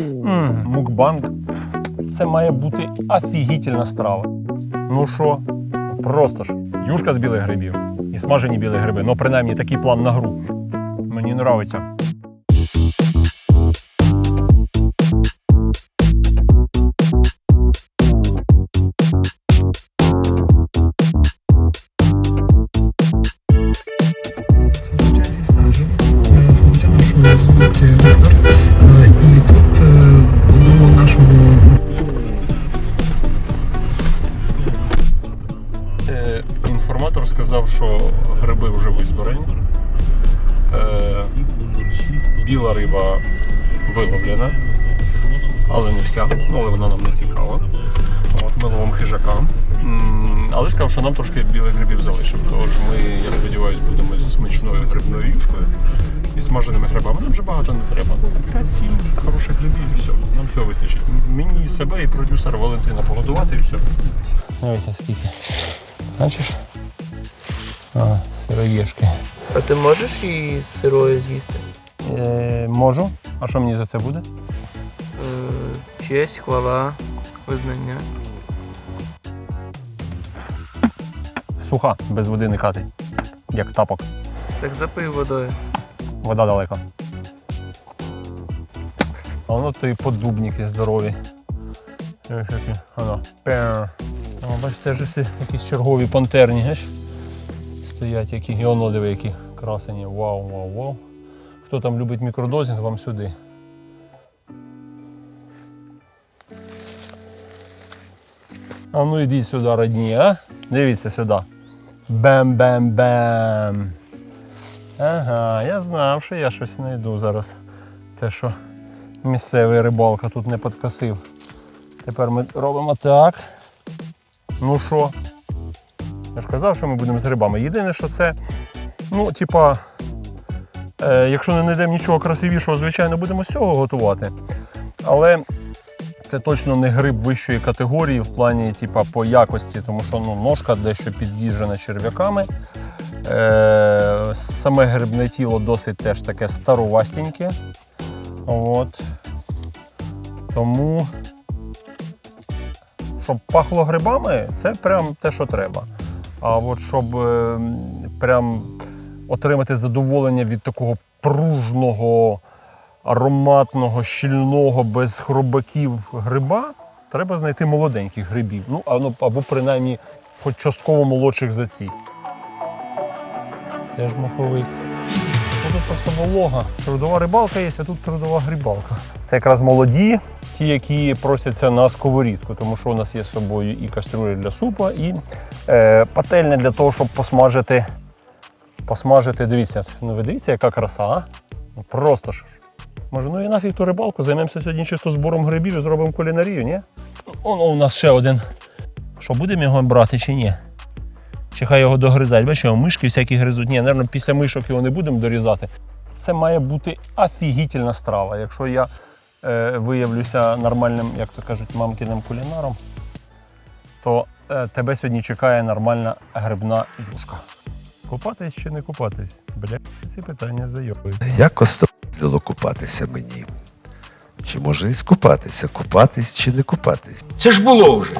М, Мукбанг. Це має бути офігітельна страва. Ну що, просто ж. Юшка з білих грибів і смажені білі гриби. Ну, принаймні, такий план на гру. Мені подобається. Зазвичай що гриби вже визбирані. Е, біла риба виловлена, але не вся, ну, але вона нам не цікава. От, ми ловимо хижака. Але сказав, що нам трошки білих грибів залишив. Тож ми, я сподіваюся, будемо зі смачною грибною юшкою і смаженими грибами. Нам вже багато не треба. 5-7 хороших грибів і все. Нам всього вистачить. Мені себе і продюсера Валентина погодувати і все. Дивіться скільки. Бачиш? А, сироєшки. А ти можеш її сирою з'їсти? Е, можу. А що мені за це буде? Е, честь, хвала, визнання. Суха, без води не катить. Як тапок. Так запий водою. Вода далеко. А воно то і поддубники здорові. Ось які. Воно. О, бачите, ж всі якісь чергові пантерні, геш? Стоять які. І диви, які красені. Вау, вау, вау. Хто там любить мікродозінг, вам сюди. А ну йдіть сюди, родні, а? Дивіться сюди. Бем-бем-бем. Ага, я знав, що я щось знайду зараз. Те, що місцевий рибалка тут не підкосив. Тепер ми робимо так. Ну що? Я ж казав, що ми будемо з грибами. Єдине, що це, ну, типа, е, якщо не знайдемо нічого красивішого, звичайно, будемо з цього готувати. Але це точно не гриб вищої категорії в плані, типа, по якості, тому що ну, ножка дещо під'їжджена черв'яками. Е, саме грибне тіло досить теж таке старовастеньке. От. Тому, щоб пахло грибами, це прям те, що треба. А от щоб е, прям отримати задоволення від такого пружного, ароматного, щільного, без хробаків гриба, треба знайти молоденьких грибів. Ну, ну, або принаймні хоч частково молодших за ці. Теж маховик. Ну, Тут просто волога. Трудова рибалка є, а тут трудова грибалка. Це якраз молоді, ті, які просяться на сковорідку, тому що у нас є з собою і кастрюля для супа, і пательня для того, щоб посмажити. Посмажити, дивіться, ну ви дивіться, яка краса, а? Ну, Просто ж. Може, ну і нафіг ту рибалку, займемося сьогодні чисто збором грибів і зробимо кулінарію, ні? Воно у нас ще один. Що, будемо його брати чи ні? Чи хай його догризають. Бачиш, його мишки всякі гризуть. Ні, напевно, після мишок його не будемо дорізати. Це має бути офігітельна страва. Якщо я е, виявлюся нормальним, як то кажуть, мамкіним кулінаром, то е, тебе сьогодні чекає нормальна грибна юшка. Купатись чи не купатись? Бля, ці питання зайобують. Як остопило купатися мені? Чи може і скупатися, купатись чи не купатись? Це ж було вже.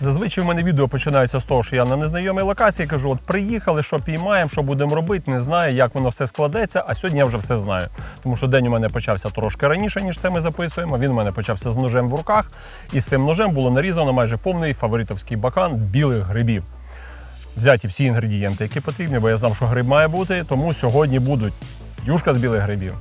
Зазвичай в мене відео починаються з того, що я на незнайомій локації кажу: от приїхали, що піймаємо, що будемо робити, не знаю, як воно все складеться. А сьогодні я вже все знаю. Тому що день у мене почався трошки раніше, ніж це ми записуємо. Він у мене почався з ножем в руках, і з цим ножем було нарізано майже повний фаворитовський бакан білих грибів. Взяті всі інгредієнти, які потрібні, бо я знав, що гриб має бути. Тому сьогодні будуть юшка з білих грибів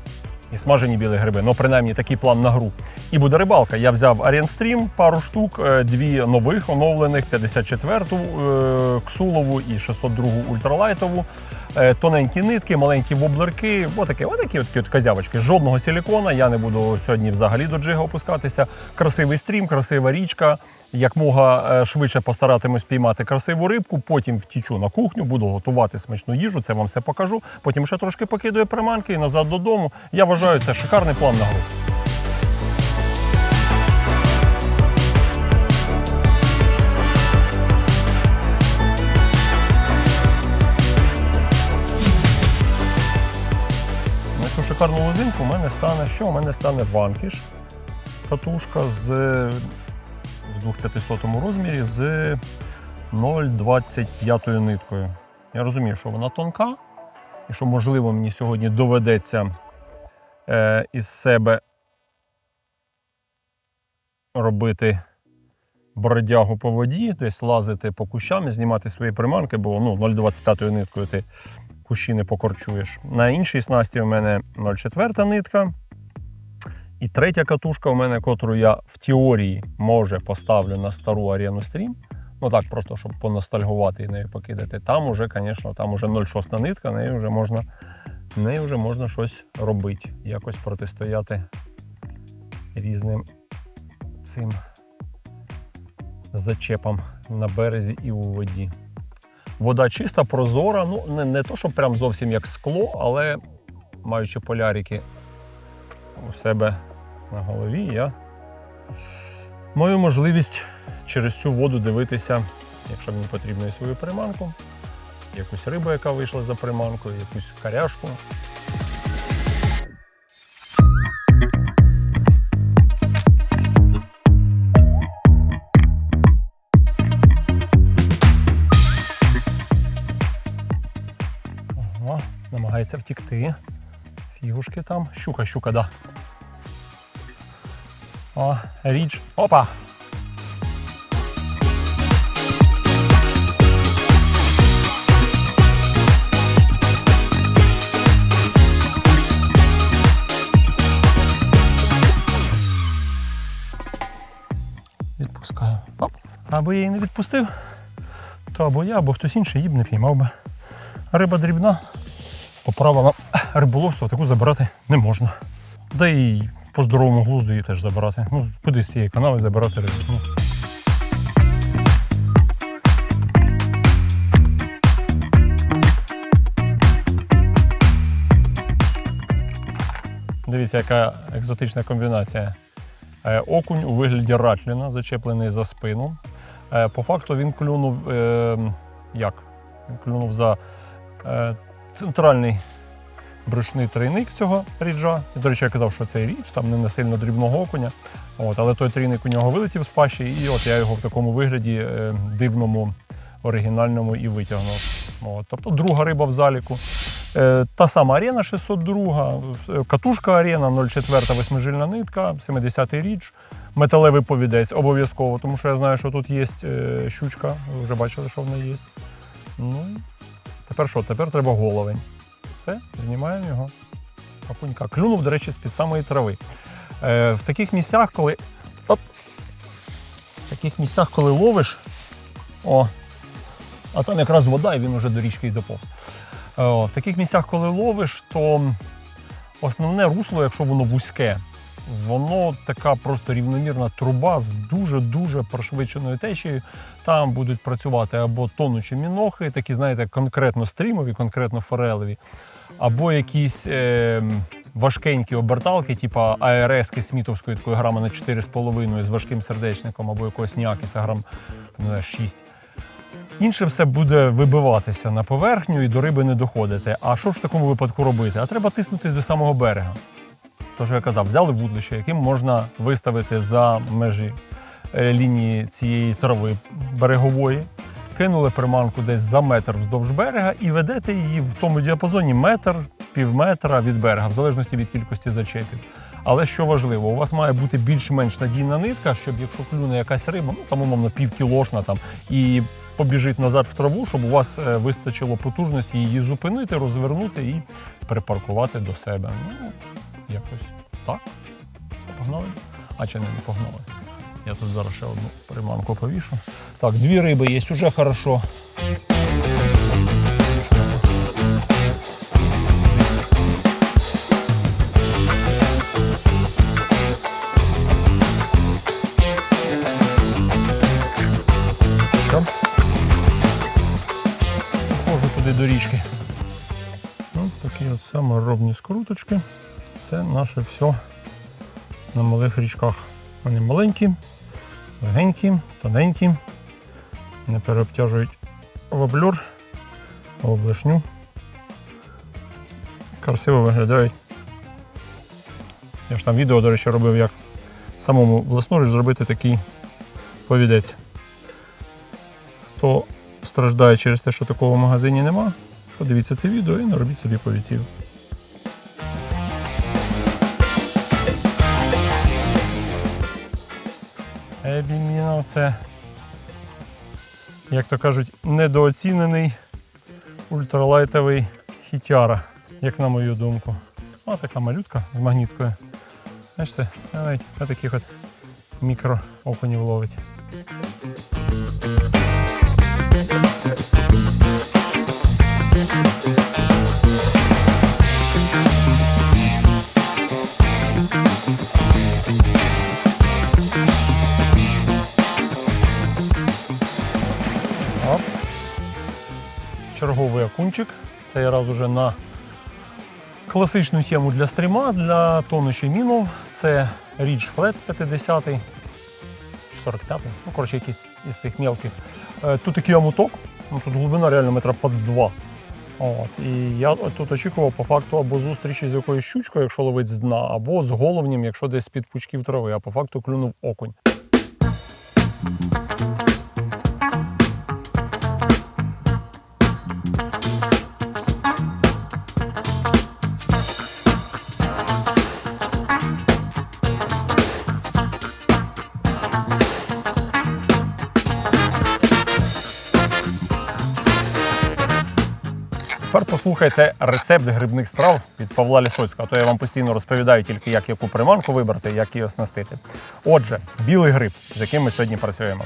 і смажені білі гриби. Ну, принаймні, такий план на гру. І буде рибалка. Я взяв Аріанстрім, пару штук, е, дві нових оновлених, 54-ту е, ксулову і 602-гу ультралайтову. Е, Тоненькі нитки, маленькі воблерки, отакі, отакі от, от козявочки. Жодного силікона. Я не буду сьогодні взагалі до джига опускатися. Красивий стрім, красива річка. Як мога е, швидше постаратимусь піймати красиву рибку, потім втічу на кухню, буду готувати смачну їжу, це вам все покажу. Потім ще трошки покидаю приманки і назад додому. Я вважаю, це шикарний план на гру. На цю шикарну лозинку у мене стане що? У мене стане ванкіш. катушка з в 2500 розмірі з 0,25 ниткою. Я розумію, що вона тонка, і що, можливо, мені сьогодні доведеться е, із себе робити бродягу по воді, десь лазити по кущам і знімати свої приманки, бо ну, 0,25 ниткою ти кущі не покорчуєш. На іншій снасті у мене 0,4 нитка. І третя катушка у мене, котру я в теорії може поставлю на стару арену стрім. Ну так, просто щоб поностальгувати і нею покидати. Там уже, звісно, там уже 0,6 нитка, нею вже можна, нею вже можна щось робити, якось протистояти різним цим зачепам на березі і у воді. Вода чиста, прозора, ну не, не то, що прям зовсім як скло, але маючи полярики у себе на голові, я маю можливість через цю воду дивитися, якщо мені потрібно і свою приманку, якусь рибу, яка вийшла за приманкою, якусь каряшку. Намагається втікти. Фігушки там. Щука, щука, да. О, річ. Опа! Відпускаю. Оп. Або я її не відпустив, то або я, або хтось інший її б не піймав би. Риба дрібна, по риболовства таку забирати не можна. Да і по здоровому глузду її теж забирати. Ну, куди з цієї канави забирати рибу. Ну. Дивіться, яка екзотична комбінація. Е, Окунь у вигляді ратліна, зачеплений за спину. Е, По факту він клюнув е, як? Він клюнув за е, центральний брюшний трійник цього ріджа. І, до речі, я казав, що цей річ там не на сильно дрібного окуня. От, але той трійник у нього вилетів з пащі, і от я його в такому вигляді е, дивному, оригінальному і витягнув. От, тобто друга риба в заліку. Е, та сама арена 602, е, катушка арена 0,4 восьмижильна нитка, 70-й річ, металевий повідець обов'язково, тому що я знаю, що тут є е, щучка. Ви вже бачили, що в неї є. Ну, тепер що? Тепер треба головень. Все, знімаємо його. Окунька. Клюнув, до речі, з-під самої трави. Е, в таких місцях, коли. Оп, в таких місцях, коли ловиш, о, а там якраз вода, і він уже до річки й доповз. Е, в таких місцях, коли ловиш, то основне русло, якщо воно вузьке, воно така просто рівномірна труба з дуже-дуже пришвидшеною течією. Там будуть працювати або тонучі мінохи, такі, знаєте, конкретно стрімові, конкретно форелеві, або якісь е, важкенькі оберталки, типу АРС Смітовської такої грама на 4,5 з важким сердечником, або якогось Някіса грам там, не знаю, 6. Інше все буде вибиватися на поверхню і до риби не доходити. А що ж в такому випадку робити? А треба тиснутись до самого берега. Тож я казав, взяли вудлище, яким можна виставити за межі е, лінії цієї трави берегової, кинули приманку десь за метр вздовж берега і ведете її в тому діапазоні метр, пів метра від берега, в залежності від кількості зачепів. Але що важливо, у вас має бути більш-менш надійна нитка, щоб якщо клюне якась риба, ну там умовно півкілошна там, і побіжить назад в траву, щоб у вас е, вистачило потужності її зупинити, розвернути і припаркувати до себе. Ну, якось так. Погнали? А чи не погнали? Я тут зараз ще одну приманку повішу. Так, дві риби є, уже хорошо. Там. Ходжу туди до річки. Ну, такі от саморобні скруточки. Це наше все на малих річках. Вони маленькі, легенькі, тоненькі, не переобтяжують воблюр, облишню. Красиво виглядають. Я ж там відео, до речі, робив, як самому власноруч зробити такий повідець. Хто страждає через те, що такого в магазині нема, подивіться це відео і наробіть собі повідців. Ебіміно це, як то кажуть, недооцінений ультралайтовий хітяра, як на мою думку. О, така малютка з магніткою. Бачите, навіть на таких от мікро окунів ловить. Черговий окунчик. Цей раз уже на класичну тему для стріма, для тонущих мінов. Це Ridge Flat 50 чи 45 ну коротше, якийсь із цих мелких. Е, Тут такий амуток, ну, тут глибина реально метра під два. От, і я тут очікував по факту або зустрічі з якоюсь щучкою, якщо ловить з дна, або з головнім, якщо десь з-під пучків трави, а по факту клюнув окунь. Тепер послухайте рецепт грибних страв від Павла Лісоцького. А то я вам постійно розповідаю тільки, як яку приманку вибрати, як її оснастити. Отже, білий гриб, з яким ми сьогодні працюємо.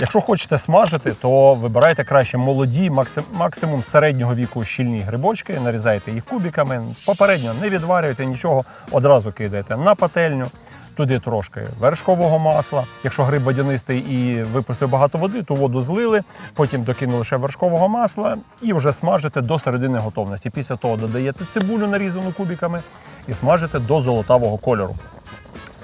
Якщо хочете смажити, то вибирайте краще молоді, максимум середнього віку щільні грибочки, нарізайте їх кубиками. Попередньо не відварюйте нічого, одразу кидаєте на пательню. Туди трошки вершкового масла. Якщо гриб водянистий і випустив багато води, то воду злили, потім докинули ще вершкового масла і вже смажите до середини готовності. Після того додаєте цибулю, нарізану кубиками, і смажите до золотавого кольору.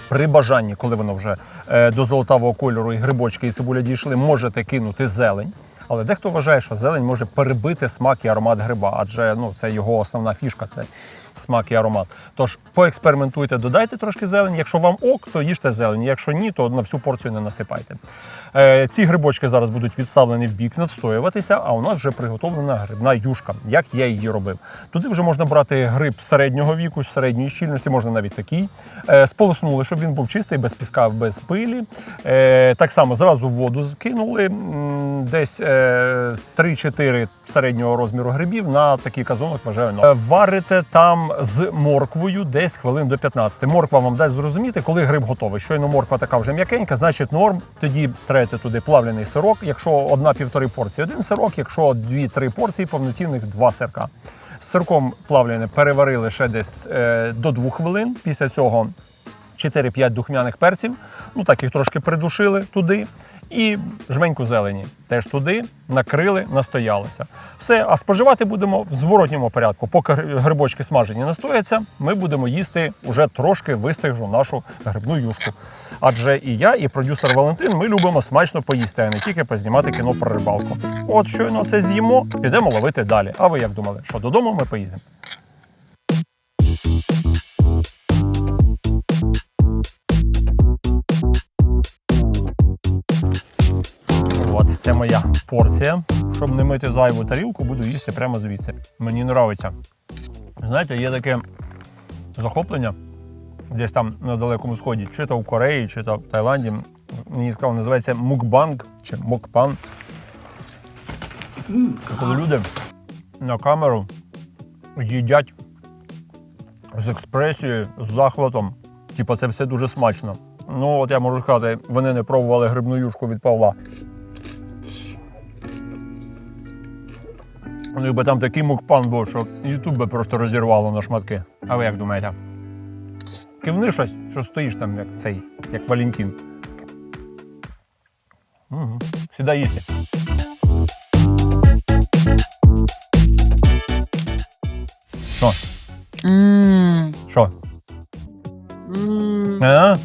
При бажанні, коли воно вже е, до золотавого кольору і грибочки, і цибуля дійшли, можете кинути зелень. Але дехто вважає, що зелень може перебити смак і аромат гриба, адже ну, це його основна фішка, це смак і аромат. Тож поекспериментуйте, додайте трошки зелень. Якщо вам ок, то їжте зелень. Якщо ні, то на всю порцію не насипайте. Е, ці грибочки зараз будуть відставлені в бік, надстоюватися, а у нас вже приготовлена грибна юшка, як я її робив. Туди вже можна брати гриб середнього віку, середньої щільності, можна навіть такий. Е, сполоснули, щоб він був чистий, без піска, без пилі. Е, так само зразу воду кинули десь е, 3-4 середнього розміру грибів на такий казонок вважаю. Варите там з морквою десь хвилин до 15. Морква вам дасть зрозуміти, коли гриб готовий. Щойно морква така вже м'якенька, значить норм. Тоді трете туди плавлений сирок. Якщо одна-півтори порції, один сирок, якщо дві-три порції, повноцінних два сирка. З сирком плавлене переварили ще десь е, до двох хвилин. Після цього 4-5 духмяних перців. Ну так їх трошки придушили туди. І жменьку зелені теж туди накрили, настоялися. Все, а споживати будемо в зворотньому порядку. Поки грибочки смажені настояться, ми будемо їсти уже трошки вистигжу нашу грибну юшку. Адже і я, і продюсер Валентин ми любимо смачно поїсти, а не тільки познімати кіно про рибалку. От щойно це з'їмо, підемо ловити далі. А ви як думали, що додому ми поїдемо? Це моя порція. Щоб не мити зайву тарілку, буду їсти прямо звідси. Мені подобається. Знаєте, є таке захоплення десь там на далекому сході, чи то в Кореї, чи то в Таїланді. Мені сказали, називається мукбанг чи мокпан. Це коли люди на камеру їдять з експресією, з захватом. Типа це все дуже смачно. Ну, от я можу сказати, вони не пробували грибну юшку від Павла. Ну, якби там такий мукпан був, що Ютуб би просто розірвало на шматки. А ви як думаєте? Кивни щось, що стоїш там, як цей, як Валентин. Угу. Сідай їсти. Що? Що? А?